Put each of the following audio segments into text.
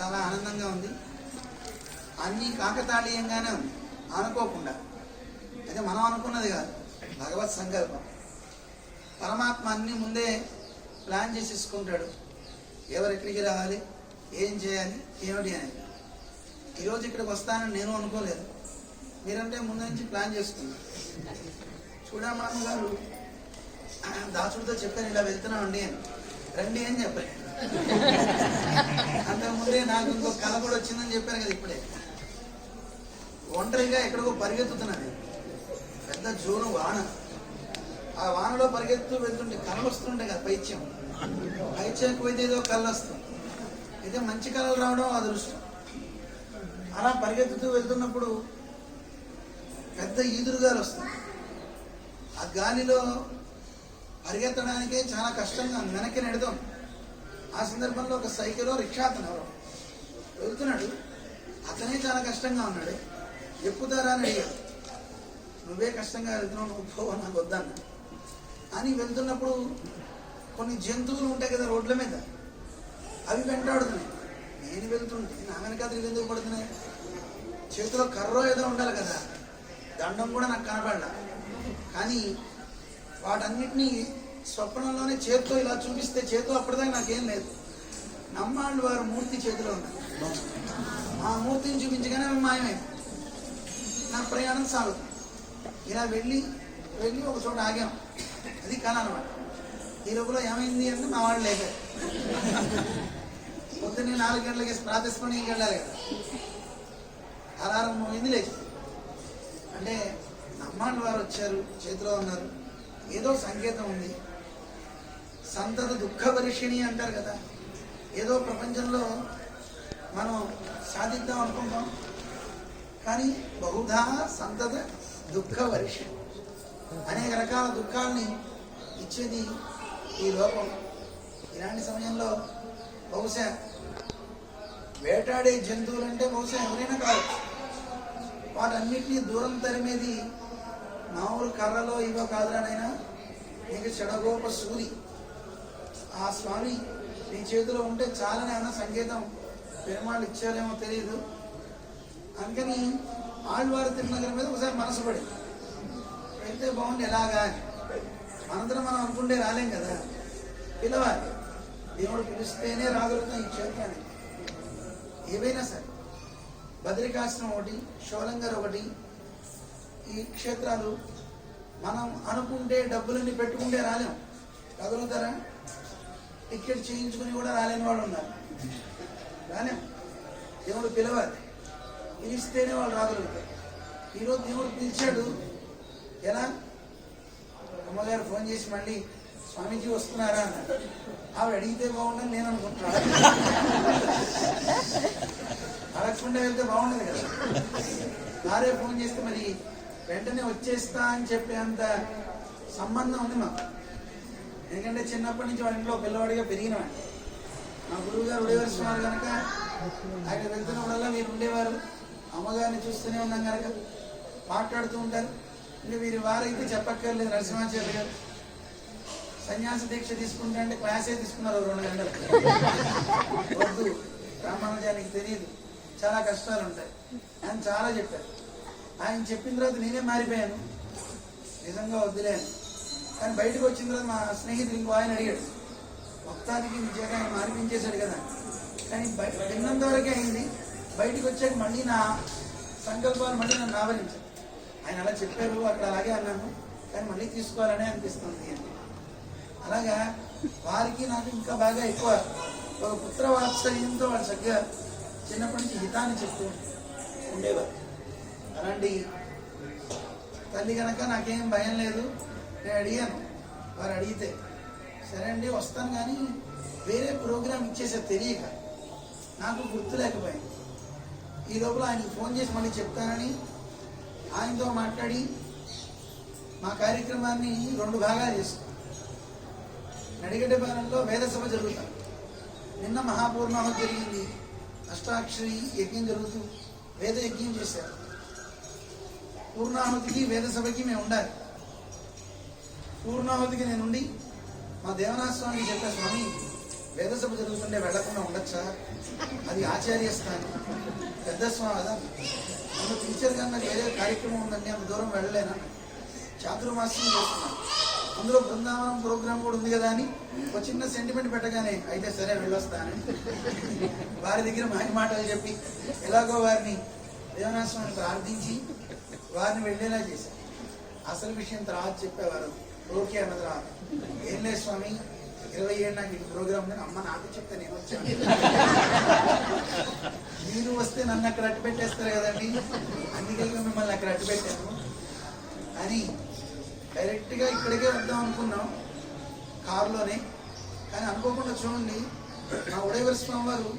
చాలా ఆనందంగా ఉంది. అన్నీ కాకతాళీయంగానే ఉంది. అనుకోకుండా. అయితే మనం అనుకున్నది కాదు. భగవత్ సంకల్పం. పరమాత్మ అన్ని ముందే ప్లాన్ చేసేసుకుంటాడు. ఎవరు ఎక్కడికి రావాలి? ఏం చేయాలి? ఏమిటి అని. ఈరోజు ఇక్కడికి వస్తానని నేను అనుకోలేదు. మీరంటే ముందు నుంచి ప్లాన్ చేసుకున్నాను చూడమ్మ గారు దాచుడితో చెప్పాను ఇలా వెళ్తున్నామండి అని. రండి అని చెప్పాను అంతకుముందే నాకు ఇంకో కళ కూడా వచ్చిందని చెప్పాను కదా ఇప్పుడే. ఒంటరిగా ఎక్కడికో పరిగెత్తుతున్నది. పెద్ద జోరు వాన. ఆ వానలో పరిగెత్తు వెళ్తుంటే కళలు వస్తుంటాయి కదా పైత్యం. పైత్యంకి పోయితే ఏదో కళ్ళు వస్తుంది అయితే మంచి కళలు రావడం అదృష్టం. అలా పరిగెత్తుతూ వెళ్తున్నప్పుడు పెద్ద ఈదురుగాలు వస్తుంది ఆ గాలిలో పరిగెత్తడానికే చాలా కష్టంగా వెనక్కి నెడదాం ఆ సందర్భంలో ఒక సైకిల్ రిక్షా అతను ఎవరో వెళ్తున్నాడు. అతనే చాలా కష్టంగా ఉన్నాడు. ఎక్కుతారా? అని అడిగాడు. నువ్వే కష్టంగా వెళ్తున్నావు నువ్వు పో నాకు వద్దన్న అని వెళ్తున్నప్పుడు కొన్ని జంతువులు ఉంటాయి కదా రోడ్ల మీద అవి వెంటాడుతున్నాయి. నేను వెళ్తుంటే నా వెనకాతలు ఎందుకు పడుతున్నాయి? చేతిలో కర్రో ఏదో ఉండాలి కదా దండం కూడా నాకు కనపడలా. కానీ వాటన్నిటినీ స్వప్నంలోనే చేత్తో ఇలా చూపిస్తే చేతితో అప్పటిదాకా నాకేం లేదు. నమ్మాళ్ళు వారు మూర్తి చేతిలో ఉన్నారు. ఆ మూర్తిని చూపించగానే మాయమైంది నా ప్రయాణం సాగుతుంది. ఇలా వెళ్ళి వెళ్ళి ఒక చోట ఆగాం. అది కళ అనమాట ఈ లోపల ఏమైంది అంటే మా వాళ్ళు లేపారు. పొద్దున్నే నాలుగు గంటలకి ప్రాతస్మరణి వెళ్ళాలి కదా. అలారం మోగింది లేచి. అంటే నమ్మాళ్ళు వారు వచ్చారు చేతిలో ఉన్నారు. ఏదో సంకేతం ఉంది. సంతత దుఃఖ పరిషిణి అంటారు కదా. ఏదో ప్రపంచంలో మనం సాధిద్దాం అనుకుంటాం. కానీ బహుధా సంతత దుఃఖ అనేక రకాల దుఃఖాల్ని ఇచ్చేది ఈ లోపం ఇలాంటి సమయంలో బహుశా వేటాడే జంతువులంటే బహుశా ఎవరైనా కావచ్చు. వాటన్నిటినీ దూరం తరిమేది మామూలు కర్రలో ఇవో కాదురానైనా నీకు చెడగోప సూరి ఆ స్వామి నీ చేతిలో ఉంటే చాలని అన్న సంకేతం పెరుమాళ్ళు ఇచ్చారేమో తెలియదు అందుకని ఆళ్వారి తిరునగర మీద ఒకసారి మనసు పడి వెళ్తే బాగుంది ఎలాగా? అని. మనందరం మనం అనుకుంటే రాలేం కదా. పిలవాలి దేవుడు పిలిస్తేనే రాగలుగుతాం ఈ క్షేత్రాన్ని ఏవైనా సరే బద్రికాశ్రమం ఒకటి షోలంగర్ ఒకటి ఈ క్షేత్రాలు మనం అనుకుంటే డబ్బులన్నీ పెట్టుకుంటే రాలేం. కదులుతారా? టికెట్ చేయించుకుని కూడా రాలేని వాళ్ళు ఉన్నారు. కానీ దేవుడు పిలవాలి. పిలిస్తేనే వాళ్ళు రాగలుగుతారు. ఈరోజు దేవుడు పిలిచాడు. ఎలా? అమ్మగారు ఫోన్ చేసి మళ్ళీ స్వామీజీ వస్తున్నారా అన్నారు ఆవిడ అడిగితే బాగుండదు నేను అనుకుంటున్నాను అడగకుండా వెళ్తే బాగుండదు కదా. వారే ఫోన్ చేస్తే మరి వెంటనే వచ్చేస్తా అని చెప్పేంత సంబంధం ఉంది మాకు. ఎందుకంటే చిన్నప్పటి నుంచి వాడి ఇంట్లో పిల్లవాడిగా పెరిగినవాడిని మా గురువు గారు ఉడేవారు కనుక ఆయన వెళ్తున్నప్పుడల్లా మీరు ఉండేవారు. అమ్మగారిని చూస్తూనే ఉన్నాం కనుక మాట్లాడుతూ ఉంటారు. ఇంకా వీరి వారైతే చెప్పక్కర్లేదు నరసింహాచార్య గారు. సన్యాస దీక్ష తీసుకుంటా అంటే క్లాసే తీసుకున్నారు రెండు గంటలు. వద్దు రామానుజానికి తెలియదు. చాలా కష్టాలు ఉంటాయి. ఆయన చాలా చెప్పారు. ఆయన చెప్పిన తర్వాత నేనే మారిపోయాను. నిజంగా వద్దులేను కానీ బయటకు వచ్చిన తర్వాత మా స్నేహితుడు ఇంకో ఆయన అడిగాడు. మొత్తానికి నిజంగా ఆయన అనిపించేశాడు కదా. కానీ బయట విన్నంత వరకే అయింది. బయటకు వచ్చాక మళ్ళీ నా సంకల్పాలు మళ్ళీ నన్ను ఆవరించాను ఆయన అలా చెప్పారు అక్కడ అలాగే అన్నాను. కానీ మళ్ళీ తీసుకోవాలనే అనిపిస్తుంది అని. అలాగా వారికి నాకు ఇంకా బాగా ఎక్కువ ఒక పుత్ర వాత్సల్యంతో వాళ్ళు చక్కగా చిన్నప్పటి నుంచి హితాన్ని చెప్తూ ఉండేవారు. అలాంటి తల్లి కనుక నాకేం భయం లేదు. నేను అడిగాను వారు అడిగితే. సరే అండి వస్తాను కానీ వేరే ప్రోగ్రామ్ ఇచ్చేసారు తెలియక నాకు గుర్తు లేకపోయింది. ఈ లోపల ఆయనకి ఫోన్ చేసి మళ్ళీ చెప్తానని ఆయనతో మాట్లాడి మా కార్యక్రమాన్ని రెండు భాగాలు చేసుకున్నాం నడిగడ్డ వేద సభ జరుగుతాం. నిన్న మహాపూర్ణాహం జరిగింది. అష్టాక్షరి యజ్ఞం జరుగుతూ వేద యజ్ఞం చేశారు. పూర్ణాహుతికి వేద సభకి మేము ఉండాలి. పూర్ణావధికి నేనుండి మా దేవనాథ చెప్పే చెప్పా స్వామి వేదసభ జరుగుతుంటే వెళ్ళకుండా ఉండొచ్చా? అది ఆచార్య స్థానం. పెద్ద స్వామి అదా? నన్ను టీచర్ గారు నాకు కార్యక్రమం ఉందండి అంత దూరం వెళ్ళలేనా? చాతుర్మాసం చేస్తున్నాను అందులో బృందావనం ప్రోగ్రామ్ కూడా ఉంది కదా అని ఒక చిన్న సెంటిమెంట్ పెట్టగానే అయితే సరే వెళ్ళొస్తానని వారి దగ్గర మాయ మాటలు చెప్పి ఎలాగో వారిని దేవనాస్వామిని ప్రార్థించి వారిని వెళ్ళేలా చేశాను అసలు విషయం తర్వాత చెప్పేవారు. ఓకే అన్న తర్వాత ఏం లేదు స్వామి ఇరవై ఏడు నాకు ఇది ప్రోగ్రామ్ ఉంది. అమ్మ నాకు చెప్తే నేను వచ్చాను మీరు వస్తే నన్ను అక్కడ అట్టు పెట్టేస్తారు కదండి. అందుకే మిమ్మల్ని అక్కడ అట్టు పెట్టాను. అని డైరెక్ట్గా ఇక్కడికే వద్దాం అనుకున్నాం కారులోనే. కానీ అనుకోకుండా చూడండి మా ఉడయవర స్వామి వారు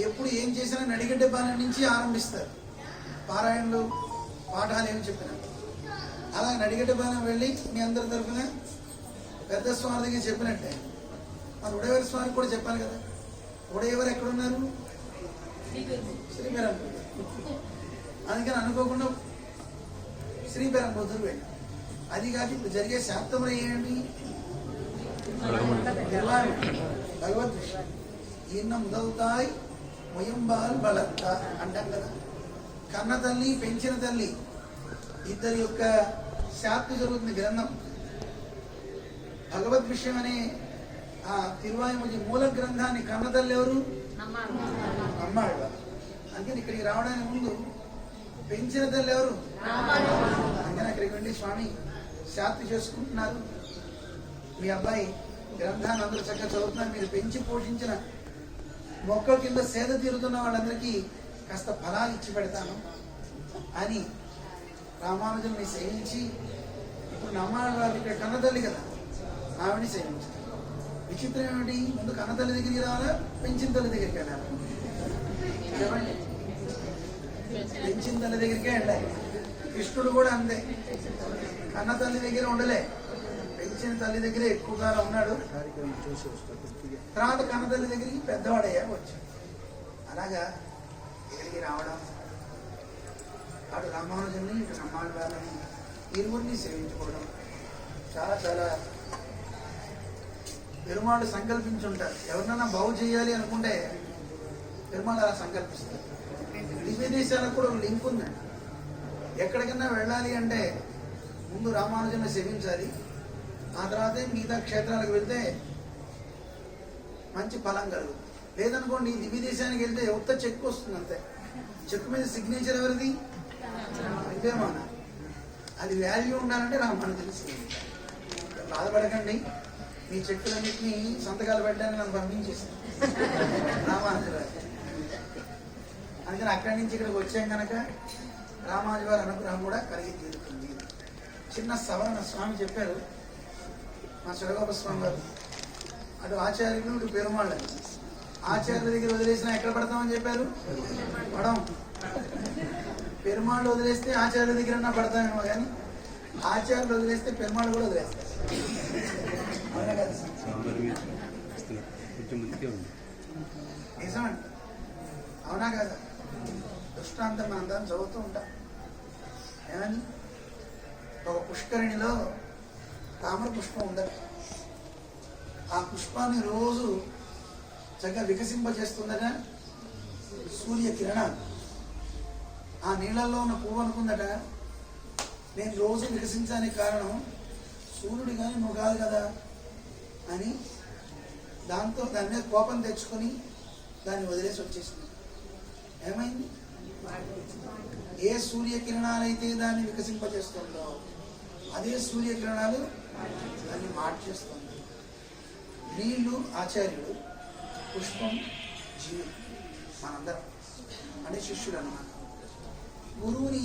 ఎప్పుడు ఏం చేసినా నడిగడ్డ బాణం నుంచి ఆరంభిస్తారు. పారాయణలు పాఠాలు ఏమి చెప్పినా. అలా నడిగడ్డ బాణం వెళ్ళి మీ అందరి తరఫున పెద్ద స్వామి దగ్గర చెప్పినట్టే. మన ఉడయవర స్వామికి కూడా చెప్పాలి కదా. ఉడయవరు ఎక్కడున్నారు? శ్రీపెరంబూర్ అందుకని అనుకోకుండా శ్రీపెరంబూతులు వెళ్ళి. అది కాదు ఇప్పుడు జరిగే శాప్తములు ఏంటి భగవద్ విషయం ఈయన ముదవుతాయి ముయంబాల్ బలత్త అంటాం కదా. కన్న తల్లి పెంచిన తల్లి ఇద్దరి యొక్క శాప్తి జరుగుతుంది గ్రంథం. భగవద్ విషయం అనే ఆ తిరువాయుమతి మూల గ్రంథాన్ని కన్న తల్లి ఎవరు అమ్మాళ్ళ అందుకని ఇక్కడికి రావడానికి ముందు పెంచిన తల్లి ఎవరు? అందుకని అక్కడికి వెళ్ళి స్వామి శాంతి చేసుకుంటున్నారు. మీ అబ్బాయి గ్రంథాన్ని అందరూ చక్కగా చదువుతున్నారు. మీరు పెంచి పోషించిన మొక్కల కింద సేద తీరుతున్న వాళ్ళందరికీ కాస్త ఫలాలు ఇచ్చి పెడతాను. అని రామానుజుల్ని సేవించి ఇప్పుడు నమ్మాళ్ళ వాళ్ళు ఇక్కడ కన్నతల్లి కదా ఆవిడని సేవించారు విచిత్రం ఏమిటి? ముందు కన్నతల్లి దగ్గరికి రావాలా? పెంచిన తల్లి దగ్గరికి వెళ్ళాలి? చెప్పండి. పెంచిన తల్లి దగ్గరికే వెళ్ళాలి. కృష్ణుడు కూడా అంతే. కన్న తల్లి దగ్గర ఉండలే. పెంచిన తల్లి దగ్గరే ఎక్కువ కాలం ఉన్నాడు. తర్వాత కన్న తల్లి దగ్గరికి పెద్దవాడయ్యా వచ్చాడు. అలాగా ఎక్కడికి రావడం అటు రామానుజుని ఇటు నమ్మాళ్ళ వాళ్ళని ఇరువురిని సేవించుకోవడం. చాలా చాలా పెరుమాళ్ళు సంకల్పించుంటారు. ఎవరినైనా బాగు చేయాలి అనుకుంటే పెరుమాళ్ళు అలా సంకల్పిస్తారు. విదేశాలకు కూడా ఒక లింక్ ఉందండి ఎక్కడికైనా వెళ్ళాలి అంటే ముందు రామానుజుని సేవించాలి. ఆ తర్వాతే మిగతా క్షేత్రాలకు వెళ్తే మంచి ఫలం కలుగు లేదనుకోండి దివ్య దేశానికి వెళ్తే ఉత్త చెక్ వస్తుంది అంతే. చెక్ మీద సిగ్నేచర్ ఎవరిది? మాన అది వాల్యూ ఉండాలంటే రామానుజుని తెలుస్తుంది బాధపడకండి. మీ చెక్కులన్నింటినీ సంతకాలు పెట్టడానికి నన్ను పంపించేసాను రామానుజులు అందుకని అక్కడి నుంచి ఇక్కడికి వచ్చాం కనుక రామాజు వారి అనుగ్రహం కూడా కలిగి తీరుతుంది. చిన్న సవరణ స్వామి చెప్పారు. మా శివగోప స్వామి గారు అటు ఆచార్యులు ఇటు పెరుమాళ్ళు. ఆచార్యుల దగ్గర వదిలేసినా ఎక్కడ పడతామని చెప్పారు? పడం పెరుమాళ్ళు వదిలేస్తే ఆచార్యుల దగ్గర పడతామేమో కానీ ఆచార్యులు వదిలేస్తే పెరుమాళ్ళు కూడా వదిలేస్తారు. అవునా కదా? సార్? నిజమండి. అవునా కదా? దృష్టాంతం మనం అందరం చదువుతూ ఉంటాం. ఏమని? ఒక పుష్కరిణిలో తామర పుష్పం ఉండదు ఆ పుష్పాన్ని రోజు చక్కగా వికసింపజేస్తుందట సూర్య కిరణాలు. ఆ నీళ్ళల్లో ఉన్న పువ్వు అనుకుందట? నేను రోజు వికసించడానికి కారణం సూర్యుడు కానీ నువ్వు కాదు కదా అని దాంతో దాని మీద కోపం తెచ్చుకొని దాన్ని వదిలేసి వచ్చేసింది. ఏమైంది? ఏ సూర్యకిరణాలైతే దాన్ని వికసింపజేస్తుందో అదే సూర్యకిరణాలు దాన్ని మార్చేస్తుంది నీళ్ళు ఆచార్యుడు పుష్పం జీవి మనందరం అంటే శిష్యుడు అన్నమాట. గురువుని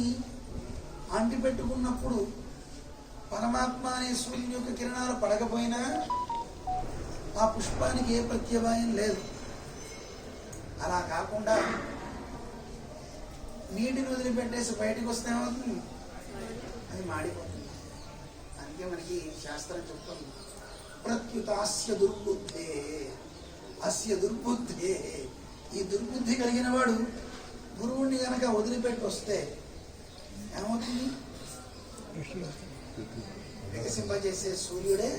అంటిపెట్టుకున్నప్పుడు పరమాత్మ అనే సూర్యుని యొక్క కిరణాలు పడకపోయినా ఆ పుష్పానికి ఏ ప్రత్యవాయం లేదు. అలా కాకుండా నీటిని వదిలిపెట్టేసి బయటకు వస్తే ఏమవుతుంది? అది మాడిపోతుంది. అందుకే మనకి శాస్త్రం చెప్తుంది ప్రత్యుత అస్య దుర్బుద్ధే అస్య దుర్బుద్ధే. ఈ దుర్బుద్ధి కలిగిన వాడు గురువుని కనుక వదిలిపెట్టి వస్తే ఏమవుతుంది? వికసింపజేసే సూర్యుడే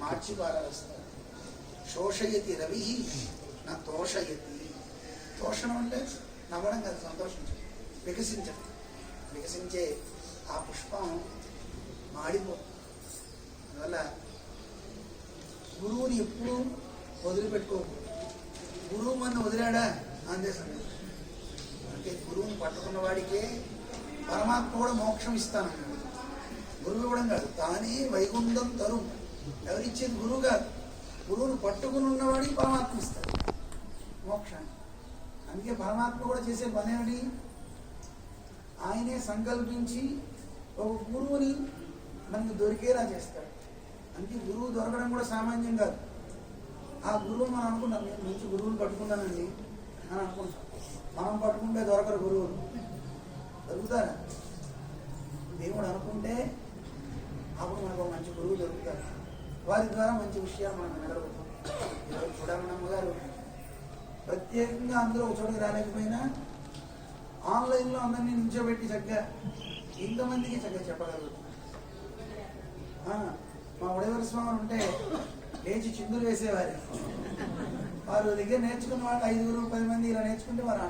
మార్చి పారవేస్తాడు శోషయతి రవి నా తోషయతి. తోషణం అంటే నవ్వడం కదా సంతోషించడం వికసించడం. వికసించే ఆ పుష్పం మాడిపో అందువల్ల గురువుని ఎప్పుడూ వదిలిపెట్టుకోకూడదు. గురువు మన వదిలాడా? అంతే సంగతి అంటే గురువుని పట్టుకున్న వాడికే పరమాత్మ కూడా మోక్షం ఇస్తానన్నాడు. గురువు ఇవ్వడం కాదు తానే వైకుంఠం తరు ఎవరిచ్చేది గురువు కాదు. గురువుని పట్టుకుని ఉన్నవాడికి పరమాత్మ ఇస్తాడు. మోక్షాన్ని అందుకే పరమాత్మ కూడా చేసే పని ఆయనే సంకల్పించి ఒక గురువుని మనకి దొరికేలా చేస్తాడు. అందుకే గురువు దొరకడం కూడా సామాన్యం కాదు. ఆ గురువు మనం అనుకుంటాం నేను మంచి గురువుని పట్టుకున్నానండి అని అనుకుంటాం మనం పట్టుకుంటే దొరకరు గురువులు. దొరుకుతారా? దేవుడు అనుకుంటే అప్పుడు మనకు ఒక మంచి గురువు దొరుకుతారు వారి ద్వారా మంచి విషయాలు మనం వినగలుగుతాం. ఈరోజు చూడమనమ్మ గారు ప్రత్యేకంగా అందరూ ఒక చోటకి రాలేకపోయినా ఆన్లైన్లో అందరినీ నిల్చోబెట్టి చక్కగా ఇంతమందికి చక్కగా చెప్పగలుగుతున్నారు మా ఉడేవర స్వామి ఉంటే లేచి చిందులు వేసేవారు. వారు దగ్గర నేర్చుకున్న వాళ్ళు ఐదుగురు పది మంది ఇలా నేర్చుకుంటే వారు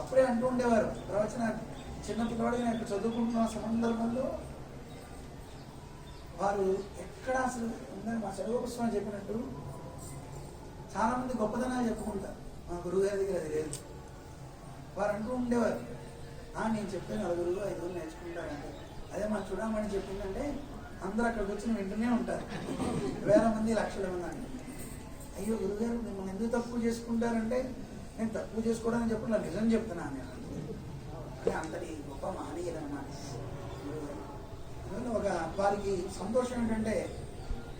అప్పుడే అంటూ ఉండేవారు. ప్రవచన చిన్న పిల్లవాడు నేను చదువుకుంటున్న సందర్భంలో వారు ఎక్కడ అసలు ఉందని మా చదువు స్వామి చెప్పినట్టు చాలా మంది గొప్పదనాలు చెప్పుకుంటారు. మా గురువుగారి దగ్గర అది లేదు. వారు అంటూ ఉండేవారు. నేను చెప్పాను నలుగురు ఐదుగురు నేర్చుకుంటారంటే. అదే మా చూడమని చెప్పిందంటే అందరూ అక్కడికి వచ్చిన వింటూనే ఉంటారు. వేల మంది లక్షల మంది అంటే అయ్యో గురుగారు మిమ్మల్ని ఎందుకు తక్కువ చేసుకుంటారంటే? నేను తక్కువ చేసుకోవడానికి చెప్పడం నిజం చెప్తున్నాను నేను అంటే అంతటి గొప్ప మహనీయులు అన్నమాట ఒక వారికి సంతోషం ఏంటంటే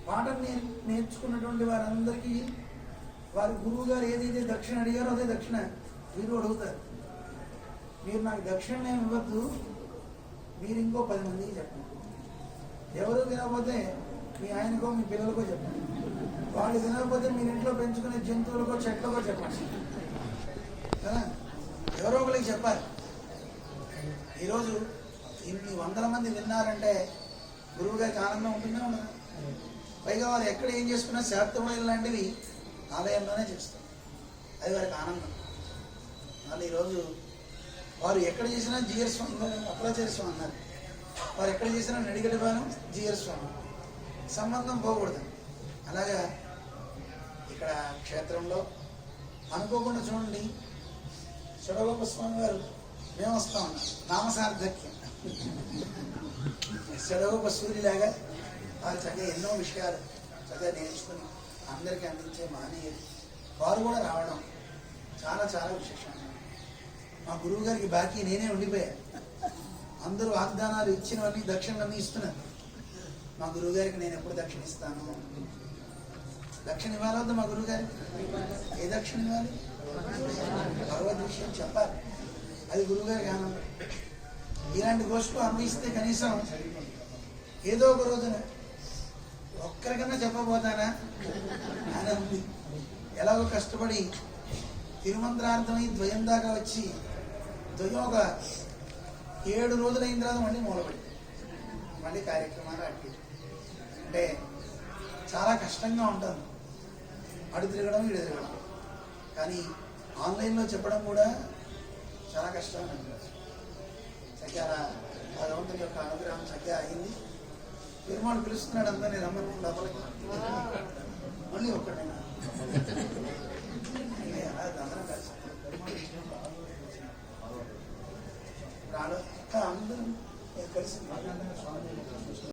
పాఠం నే నేర్చుకున్నటువంటి వారందరికీ వారి గురువు గారు ఏదైతే దక్షిణ అడిగారో అదే దక్షిణ. వీరు అడుగుతారు. మీరు నాకు దక్షిణ ఇవ్వద్దు మీరు ఇంకో పది మందికి చెప్పండి. ఎవరు తినకపోతే మీ ఆయనకో మీ పిల్లలకో చెప్పండి. వాళ్ళు తినకపోతే మీరు ఇంట్లో పెంచుకునే జంతువులకో చెట్లకో చెప్పండి. కదా? ఎవరో ఒకరికి చెప్పాలి. ఈరోజు ఇన్ని వందల మంది విన్నారంటే గురువు గారికి ఆనందం ఉంటుందా ఉండదు? పైగా వారు ఎక్కడ ఏం చేసుకున్నా శాక్తమైన లాంటివి ఆలయంలోనే చేస్తారు. అది వారికి ఆనందం. వాళ్ళు ఈరోజు వారు ఎక్కడ చేసినా జిఆర్ స్వామి అప్రాచార్య స్వామి అన్నారు. వారు ఎక్కడ చేసినా నడిగడి బాణం జిఆర్ స్వామి. సంబంధం పోకూడదు. అలాగా ఇక్కడ క్షేత్రంలో అనుకోకుండా చూడండి. షడగోప స్వామి గారు మేము వస్తా ఉన్నాం. నామసార్థక్యం. షడగోప సూర్యులాగా వారు చక్కగా ఎన్నో విషయాలు చక్కగా నేర్చుకుని అందరికీ అందించే మహనీయులు వారు కూడా రావడం చాలా చాలా విశేషం. మా గురువు గారికి బాకీ నేనే ఉండిపోయాను అందరూ వాగ్దానాలు ఇచ్చినవన్నీ దక్షిణలన్నీ ఇస్తున్నారు మా గురువు గారికి నేను ఎప్పుడు దక్షిణ ఇస్తాను? దక్షిణ ఇవ్వాలి మా గురువు గారికి ఏ దక్షిణ ఇవ్వాలి? భగవద్ విషయం చెప్పాలి. అది గురువుగారికి ఆనందం. ఇలాంటి గోష్ఠులు అన్వయిస్తే కనీసం ఏదో ఒక రోజున ఒక్కరికన్నా చెప్పబోతానా? అని ఉంది. ఎలాగో కష్టపడి తిరుమంత్రార్థమై ద్వయం దాకా వచ్చి ద్వయం ఒక ఏడు రోజులైన తర్వాత మళ్ళీ మూలపడి మళ్ళీ కార్యక్రమాలు అట్టి అంటే చాలా కష్టంగా ఉంటుంది. అడు తిరగడం ఇడు తిరగడం. కానీ ఆన్లైన్లో చెప్పడం కూడా చాలా కష్టం చక్కగా భగవంతుని యొక్క అనుగ్రహం చక్కగా అయింది. పెరుమాళ్ళు పిలుస్తున్నాడు అందరినీ రమ్మని లోపలికి. మళ్ళీ ఒక్కడైనా అందరం కలిసి. రాలో అందరం కలిసి